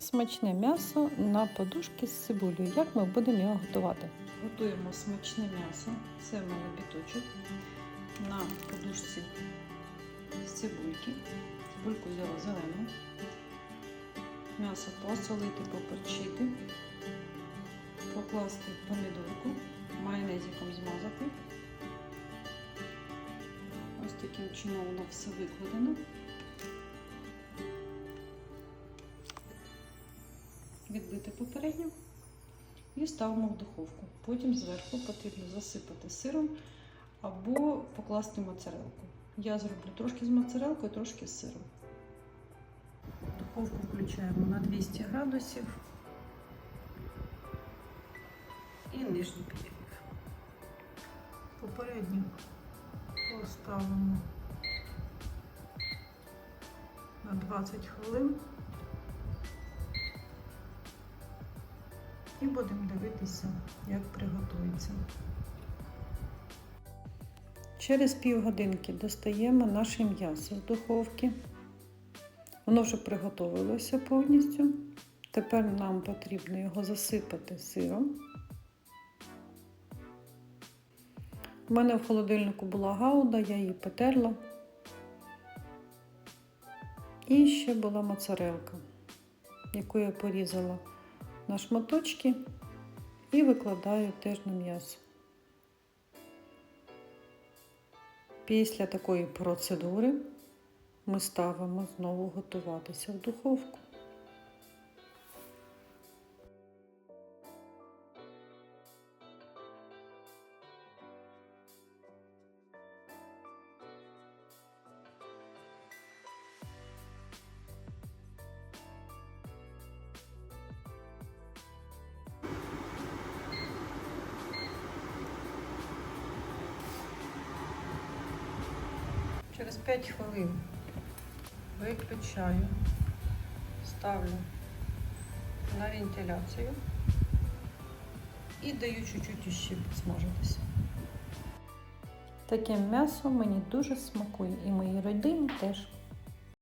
Смачне м'ясо на подушки з цибулею. Як ми будемо його готувати? Готуємо смачне м'ясо. Це в мене біточок на подушці з цибульки. Цибульку взяла зелену. М'ясо посолити, поперчити, покласти помідорку, майонезиком змазати. Ось таким чином воно все викладено. Відбити попередньо і ставимо в духовку. Потім зверху потрібно засипати сиром або покласти моцарелку. Я зроблю трошки з моцарелкою, трошки з сиром. Духовку включаємо на 200 градусів і нижній підігрів. Попередньо поставимо на 20 хвилин. І будемо дивитися, як приготується. Через півгодинки достаємо наше м'ясо з духовки. Воно вже приготовилося повністю. Тепер нам потрібно його засипати сиром. У мене в холодильнику була гауда, я її потерла. І ще була моцарелка, яку я порізала на шматочки і викладаю теж на м'ясо. Після такої процедури ми ставимо знову готуватися в духовку. Через 5 хвилин виключаю, ставлю на вентиляцію і даю чуть-чуть ще підсмажитися. Таке м'ясо мені дуже смакує і моїй родині теж.